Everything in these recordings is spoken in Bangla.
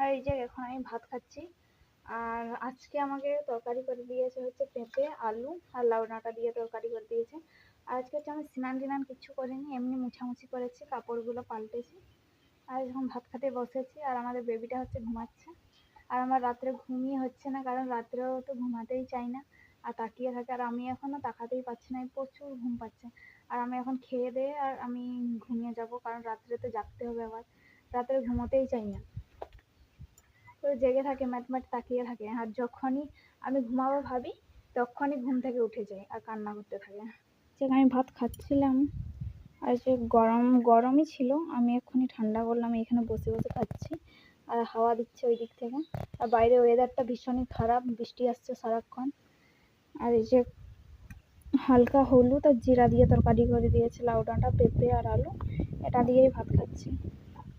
আর এই যে এখন আমি ভাত খাচ্ছি। আর আজকে আমাকে তরকারি করে দিয়েছে হচ্ছে পেঁপে, আলু আর লাউ ডাঁটা দিয়ে তরকারি করে দিয়েছে। আর আজকে হচ্ছে আমি স্নান টিনান কিচ্ছু করিনি, এমনি মুছামুছি করেছি, কাপড়গুলো পাল্টেছি। আর এখন ভাত খেতে বসেছি আর আমাদের বেবিটা হচ্ছে ঘুমাচ্ছে। আর আমার রাত্রে ঘুমিয়ে হচ্ছে না, কারণ রাত্রেও তো ঘুমাতেই চাই না। আর তাকিয়ে থাকে, আর আমি এখনও তাকাতেই পারছি না প্রচুর ঘুম পাচ্ছে। আর আমি এখন খেয়ে দিয়ে আর আমি ঘুমিয়ে যাব, কারণ রাত্রে তো জাগতে হবে আবার। রাত্রে ঘুমোতেই চাই না। জেগে থাকে, ম্যাট ম্যাট তাকিয়ে থাকে। আর যখনই আমি ঘুমাবো ভাবি, তখনই ঘুম থেকে উঠে যায় আর কান্না করতে থাকে। যেখানে আমি ভাত খাচ্ছিলাম, আর যে গরম, গরমই ছিল, আমি এক্ষুনি ঠান্ডা করলাম, এখানে বসে বসে খাচ্ছি। আর হাওয়া দিচ্ছে ওই দিক থেকে। আর বাইরে ওয়েদারটা ভীষণই খারাপ, বৃষ্টি আসছে সারাক্ষণ। আর এই যে হালকা হলুদ আর জিরা দিয়ে তরকারি করে দিয়েছে, লাউ ডাঁটা, পেঁপে আর আলু, এটা দিয়েই ভাত খাচ্ছি।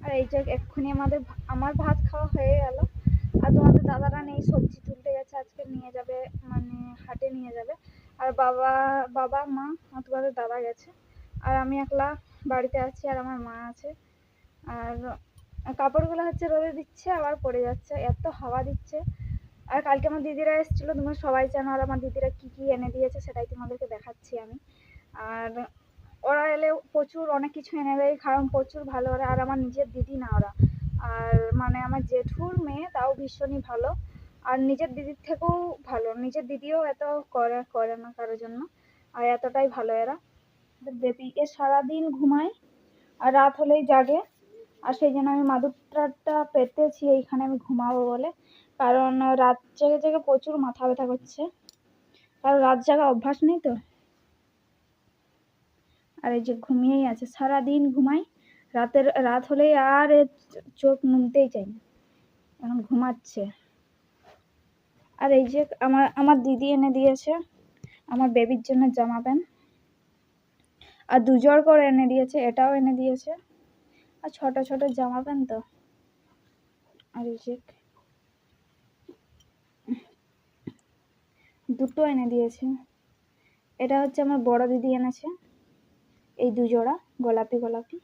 আর এই যে এক্ষুনি আমাদের আমার ভাত খাওয়া হয়ে গেল। আর তোমাদের দাদারা নেই, সবজি তুলতে গেছে, আজকে নিয়ে যাবে মানে হাটে নিয়ে যাবে। আর বাবা বাবা, মা তোমাদের দাদা গেছে। আর আমি একলা বাড়িতে আছি, আর আমার মা আছে। আর কাপড়গুলো হচ্ছে রোদে দিচ্ছে, আবার পড়ে যাচ্ছে, এত হাওয়া দিচ্ছে। আর কালকে আমার দিদিরা এসেছিল, তোমরা সবাই জানো, আর আমার দিদিরা কী কী এনে দিয়েছে, সেটাই তোমাদেরকে দেখাচ্ছি আমি। আর ওরা এলে প্রচুর অনেক কিছু এনে দেয়, কারণ প্রচুর ভালো ওরা, আর আমার নিজের দিদি না ওরা। আর মানে আমার জেঠুর মেয়ে, তাও ভীষণই ভালো। আর নিজের দিদির থেকেও ভালো। নিজের দিদিও এত করে করে না কারোর জন্য। আর এতটাই ভালো এরা। বেবি এ সারাদিন ঘুমায় আর রাত হলেই জাগে। আর সেই জন্য আমি মাদুরটা পেতেছি, এইখানে আমি ঘুমাবো বলে। কারণ রাত জেগে জেগে প্রচুর মাথা ব্যথা করছে। কারণ রাত জাগা অভ্যাস নেই তো। আর এই যে ঘুমিয়েই আছে, সারাদিন ঘুমাই। রাতের, রাত হলেই আর চোখ নুনতেই চাই না। এখন ঘুমাচ্ছে। আর এই যে আমার আমার দিদি এনে দিয়েছে, আমার বেবির জন্য জামা প্যান্ট। আর দুজোর করে এনে দিয়েছে, এটাও এনে দিয়েছে। আর ছোট ছোট জামা প্যান্ট তো। আর এই যে দুটো এনে দিয়েছে। এটা হচ্ছে আমার বড় দিদি এনেছে। এই দুজোড়া গোলাপি গোলাপি।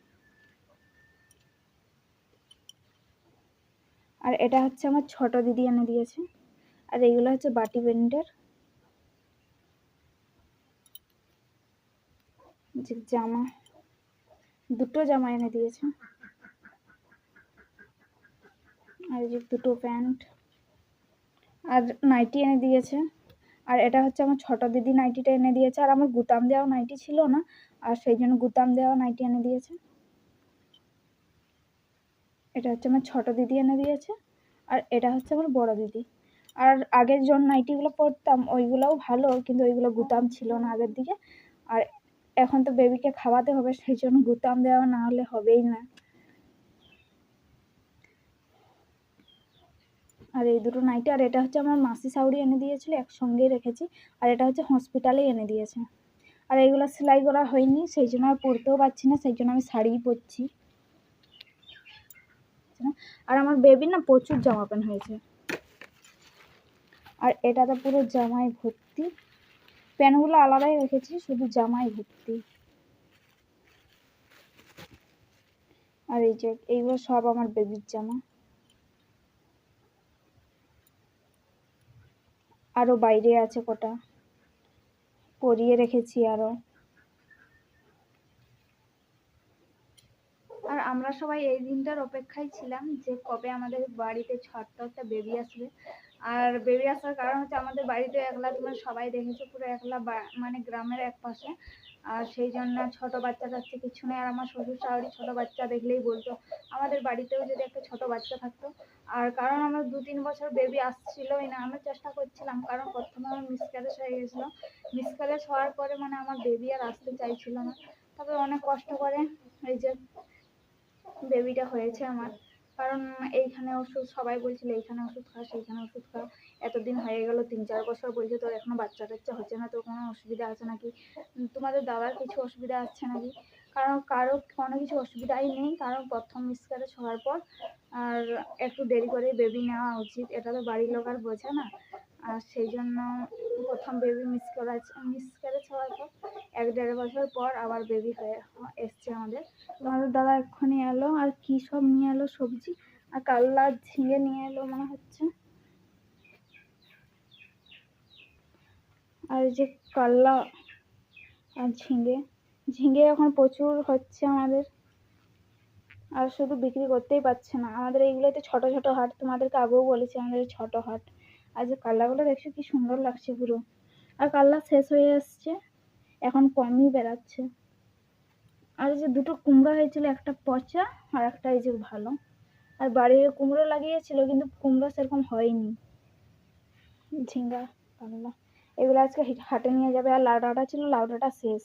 আর এটা হচ্ছে আমার ছোট দিদি এনে দিয়েছে। আর এইগুলো হচ্ছে বাটি প্রিন্টের যে জামা, দুটো জামা এনে দিয়েছে। আর যে দুটো প্যান্ট। আর নাইটি এনে দিয়েছে। আর এটা হচ্ছে আমার ছোট দিদি নাইটিটা এনে দিয়েছে। আর আমার গুতাম দেওয়া নাইটি ছিল না আর সেই জন্য গুতাম দেওয়া নাইটি এনে দিয়েছে। এটা হচ্ছে আমার ছোট দিদি এনে দিয়েছে আর এটা হচ্ছে আমার বড় দিদি। আর আগের জন নাইটিগুলো পরতাম, ওইগুলোও ভালো, কিন্তু ওইগুলো গুতাম ছিল না আগের দিকে। আর এখন তো বেবিকে খাওয়াতে হবে, সেই জন্য গুতাম দেওয়া না হলে হবেই না। আর এই দুটো নাইটি, আর এটা হচ্ছে আমার মাসি সাউরি এনে দিয়েছিল, একসঙ্গেই রেখেছি। আর এটা হচ্ছে হসপিটালে এনে দিয়েছে। আর এইগুলো সেলাই করা হয়নি, সেই জন্য আর পরতেও পারছি না, সেই জন্য আমি শাড়িই পরছি। আর আমার বেবি না প্রচুর জামা প্যান্ট হয়েছে। আর এটাতে পুরো জামাই ভর্তি। প্যান্টগুলো আলাদাই রেখেছি, শুধু জামাই ভর্তি। আর এই যে, এইগুলো সব আমার বেবির জামা। আরও বাইরে আছে কটা। পরিয়ে রেখেছি আরও আর আমরা সবাই এই দিনটার অপেক্ষায় ছিলাম যে কবে আমাদের বাড়িতে ছোট্ট একটা বেবি আসবে। আর বেবি আসার কারণ হচ্ছে আমাদের বাড়িতে একলা তোমার সবাই দেখেছ, পুরো একলা মানে গ্রামের এক পাশে আর সেই জন্য ছোট বাচ্চা কাচ্চা কিছু নেই। আর আমার শ্বশুর শাশুড়ি ছোট বাচ্চা দেখলেই বলতো, আমাদের বাড়িতেও যদি একটা ছোট বাচ্চা থাকতো। আর কারণ আমার দু তিন বছর বেবি আসছিলই না আমি চেষ্টা করছিলাম। কারণ প্রথমে আমার মিসক্যারেজ হয়ে গেছিল। মিসক্যারেজ হওয়ার পরে মানে আমার বেবি আর আসতে চাইছিল না। তবে অনেক কষ্ট করে এই যে বেবিটা হয়েছে আমার। কারণ এইখানে ওষুধ, সবাই বলছিল এইখানে ওষুধ খা, সেইখানে ওষুধ খা। এতদিন হয়ে গেল, তিন চার বছর বলছে তোর এখনও বাচ্চা টাচ্চা হচ্ছে না, তোর কোনো অসুবিধা আছে নাকি? তোমাদের দাদার কিছু অসুবিধা আছে নাকি? কারণ কারও কোনো কিছু অসুবিধাই নেই। কারণ প্রথম মিসক্যারেজ হওয়ার পর আর একটু দেরি করে বেবি নেওয়া উচিত। এটা তো বাড়ির লোক আর বোঝে না। আর সেই জন্য প্রথম বেবি মিসক্যারেজ মিসক্যারেজ হওয়ার পর এক দেড় বছর পর আবার বেবি হয়ে এসছে আমাদের। তোমাদের দাদা এক্ষুনি এলো আর কী সব নিয়ে এলো সবজি? আর কাল্লা ঝিঙে নিয়ে এলো মনে হচ্ছে। আর যে কাল্লা আর ঝিঙে। ঝিঙে এখন প্রচুর হচ্ছে আমাদের। আর শুধু বিক্রি করতেই পারছে না। আমাদের এইগুলোতে ছোট ছোট হাট তোমাদেরকে আগেও বলেছি, আমাদের ছোট হাট। আর যে কাল্লাগুলো দেখছ কি সুন্দর লাগছে পুরো। আর কাল্লা শেষ হয়ে আসছে, এখন কমই বেরাচ্ছে আর যে দুটো কুমড়ো হয়েছিল, একটা পচা আর একটা এই যে ভালো। আর বাড়ির কুমড়ো লাগিয়েছিল, কিন্তু কুমড়ো সেরকম হয়নি। ঝিঙ্গা, কাল্লা, এগুলো আজকে হাটে নিয়ে যাবে। আর লাউডাটা ছিল লাউ ডাঁটা শেষ।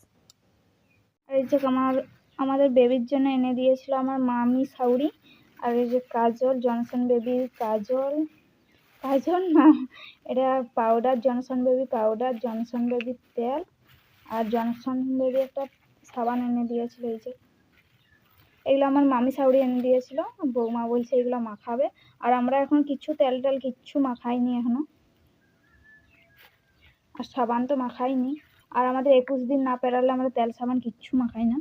এই যে আমার, আমাদের বেবির জন্য এনে দিয়েছিল আমার মামি সাউরি, আর এই যে কাজল, জনসন বেবির কাজল কাজল না, এটা powder Johnson baby powder Johnson বেবির তেল, আর জনসন বেবি একটা সাবান এনে দিয়েছিল এই যে। এগুলো আমার মামি সাউরি এনে দিয়েছিল, বৌমা বলছে এগুলো মাখাবে, আর আমরা এখন কিছু তেল টেল কিচ্ছু মাখাইনি এখনও। আর সাবান তো মাখাইনি। আর আমাদের একুশ দিন না পেরালে আমরা তেল সাবান কিচ্ছু মাখাই না।